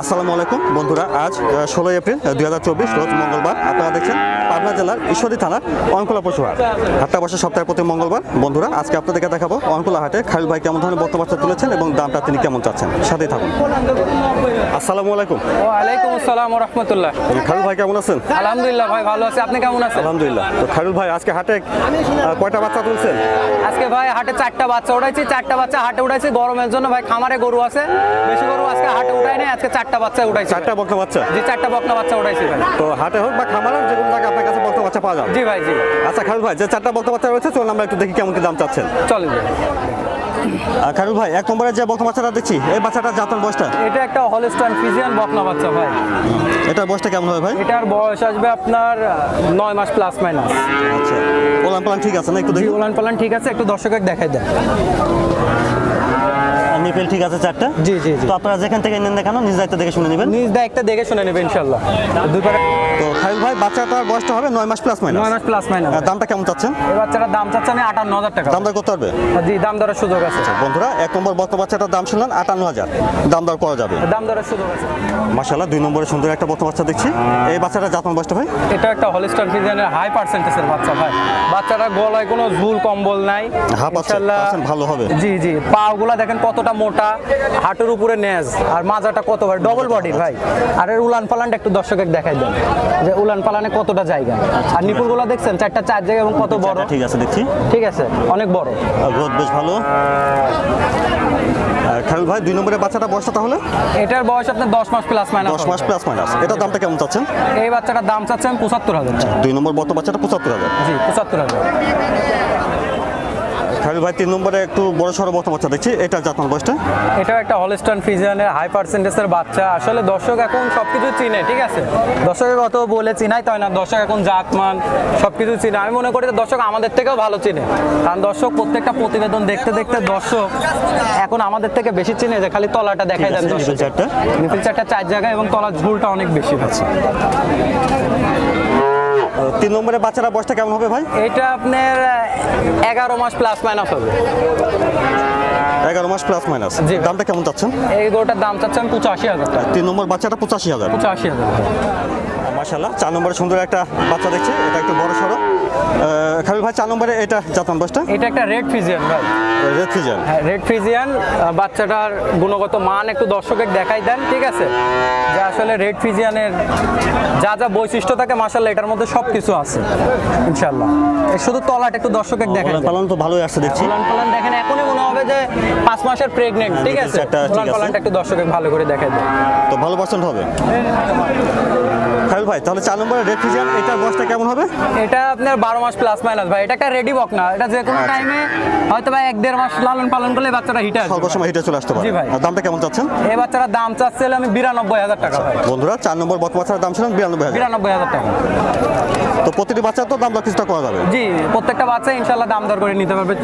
আসসালামু আলাইকুম বন্ধুরা। আজ ষোলোই এপ্রিল দুই হাজার চব্বিশ রোজ মঙ্গলবার। আপনারা দেখছেন পাবনা জেলার ঈশ্বরী থানার অঙ্কলা পশু হাট হাটটা বসে সপ্তাহে প্রতি মঙ্গলবার। বন্ধুরা আজকে আপনাদেরকে দেখাবো অঙ্কলা হাটে খালিল ভাই কেমন ধরনের বর্তমান তুলেছেন এবং দামটা তিনি কেমন চাচ্ছেন। সাথেই থাকুন। আসসালামু আলাইকুম। ওয়ালাইকুম আসসালাম রহমতুল্লাহ। খালিল ভাই কেমন আছেন? আলহামদুলিল্লাহ ভাই ভালো আছি। আপনি কেমন আছেন? আলহামদুলিল্লাহ। তো খালিল ভাই আজকে হাটে কয়টা বাচ্চা তুলছেন? আজকে ভাই হাটে চারটা বাচ্চা উঠাইছি চারটা বাচ্চা হাটে উঠাইছি গরমের জন্য ভাই খামারে গরু আছে। বেশি গরু আজকে হাটে উঠাই নাই আজকে চারটা বাচ্চা উঠাইছি চারটা বক্তা বাচ্চা? জি চারটা বকনা বাচ্চা উঠাইছি ভাই। তো হাটে হোক বা খামারে যে কোনো জায়গায় আপনার কাছে বক্তা বাচ্চা পাওয়া যাবে। জি ভাই জি। আচ্ছা খালিল ভাই যে চারটা বক্তা বাচ্চা রয়েছে চলুন আমরা একটু দেখি কেমন কি দাম চাচ্ছেন। চলেন খারুল ভাই এক নম্বরে যে বক্তা বাচ্চাটা দেখছি এই বাচ্চাটা জাতন বয়সটা? এটা একটা হলস্টাইন ফিজিয়ান বকনা বাচ্চা ভাই। এটার বয়সটা কেমন হবে ভাই? এটার বয়স আসবে আপনার নয় মাস প্লাস মাইনাস আচ্ছা। ওলান পালান ঠিক আছে না একটু দেখি? উলান পালান ঠিক আছে একটু দর্শকের দেখাই দেন। নিপেল ঠিক আছে চারটা? জি জি তো আপনারা যেখান থেকে নেন দেখানো নিজ দায়িত্ব দেখে শুনে নেবেন? নিজ দায়িত্ব দেখে শুনে নেবে ইনশাল্লাহ। দুপারে তো খারুল ভাই বাচ্চাটার বয়সটা হবে নয় মাস প্লাস মাইনাস নয় মাস প্লাস মাইনাস দামটা কেমন চাচ্ছেন? এই বাচ্চাটার দাম চাচ্ছে আমি আটান্ন হাজার টাকা। দাম দর করতে পারবে জি দাম দরের সুযোগ আছে। বন্ধুরা এক নম্বর বক্তা বাচ্চাটার দাম শুনলেন আটান্ন হাজার। দাম দর করা যাবে? দাম দরের সুযোগ আছে। মাসাল্লাহ দুই নম্বরে সুন্দর একটা বক্তা বাচ্চা দেখছি। এই বাচ্চাটা জাতন বয়সটা ভাই? এটা একটা হলিস্টার ফিজিয়ানের হাই পার্সেন্টেজের বাচ্চা ভাই। বাচ্চাটার গলায় কোনো ঝুল কম্বল নাই। হ্যাঁ, পাচ্ছেন, ভালো হবে। জি জি পাগুলা দেখেন কতটা মোটা হাঁটুর উপরে নেজ আর মাজাটা কত ভাই ডবল বডি ভাই। আর এর উলান পালানটা একটু দর্শকের দেখাই দেন। যে উলান পালানে কতটা জায়গা? আর নিপুরগুলো দেখছেন? চারটা চার জায়গা এবং কত বড়? ঠিক আছে দেখছি। ঠিক আছে অনেক বড়। গ্রোথ বেশ ভালো। ভাই দুই নম্বরের বাচ্চাটা বয়সটা তাহলে? এটার বয়স আপনার দশ মাস প্লাস মাইনাস দশ মাস প্লাস মাইনাস এটার দামটা কেমন চাচ্ছেন? এই বাচ্চাটার দাম চাচ্ছেন পঁচাত্তর হাজার টাকা। দুই নম্বর বাচ্চাটা পঁচাত্তর হাজার। জি পঁচাত্তর হাজার। খালিল ভাই তিন নম্বরে একটু বড় সড়ো বর্ত বাচ্চা দেখছি এটা জাতমান বয়সটা? এটাও একটা হলিস্টান ফিজিয়ানের হাই পার্সেন্টেজের বাচ্চা। আসলে দর্শক এখন সব কিছু চিনে ঠিক আছে? দর্শকের কত বলে চিনাই তাই না? দর্শক এখন জাতমান সবকিছু চিনে। আমি মনে করি যে দর্শক আমাদের থেকেও ভালো চিনে। কারণ দর্শক প্রত্যেকটা প্রতিবেদন দেখতে দেখতে দর্শক এখন আমাদের থেকে বেশি চিনে যে খালি তলাটা দেখাই দেন আছে, দর্শক চারটা। নিপিল চারটা চার জায়গায় এবং তলার ঝুলটা অনেক বেশি আছে তিন নম্বরের বাচ্চারা বয়সটা কেমন হবে ভাই? এটা আপনার এগারো মাস প্লাস মাইনাস হবে। এগারো মাস প্লাস মাইনাস। দামটা কেমন চাচ্ছেন? এই গরুটার দাম চাচ্ছেন পঁচাশি হাজার তিন নম্বর বাচ্চাটা পঁচাশি হাজার। পঁচাশি হাজার মাসাল্লাহ চার নম্বরে সুন্দর একটা বাচ্চা দেখছি এটা একটু বড় সড়ো। খালিল ভাই চার নম্বরে এটা জাতমান বয়সটা এটা একটা রেড ফিজিয়ান ভাই। Red Friesian. হ্যাঁ রেড ফিজিয়ান বাচ্চাটার গুণগত মান একটু দর্শকের দেখাই দেন ঠিক আছে? যে আসলে রেড ফিজিয়ানের যা যা বৈশিষ্ট্য থাকে মাসাল্লাহ এটার মধ্যে সব কিছু আছে ইনশাল্লাহ শুধু তলাটা একটু দর্শকের দেখাই পালন তো ভালোই আসছে দেখছি। উলান পালান দেখেন এখনই মনে হবে যে পাঁচ মাসের প্রেগনেন্ট ঠিক আছে? উলান একটু দর্শকের ভালো করে দেখাই দেন। তো ভালো পার্সেন্ট হবে? ভাই তাহলে চার নম্বরে রেড ফিজার এটার বয়সটা কেমন হবে? এটা আপনার বারো মাস প্লাস মাইনাস ভাই। এটা একটা রেডি বক না। এটা যে কোনো টাইমে হয়তো ভাই এক দেড় মাস লালন পালন করলে বাচ্চাটা হিটে স্বল্প সময় হিটে চলে আসতে পারে। আর দামটা কেমন চাচ্ছেন? এই বাচ্চাটার দাম চাচ্ছিল আমি বিরানব্বই হাজার টাকা ভাই। বন্ধুরা চার নম্বর বর্ত বাচ্চার দাম ছিলেন বিরানব্বই হাজার। বিরানব্বই হাজার টাকা। তো প্রতিটি বাচ্চার তো দাম কিছুটা করা যাবে। জি প্রত্যেকটা বাচ্চা ইনশাল্লাহ দাম দর করে নিতে পারবে।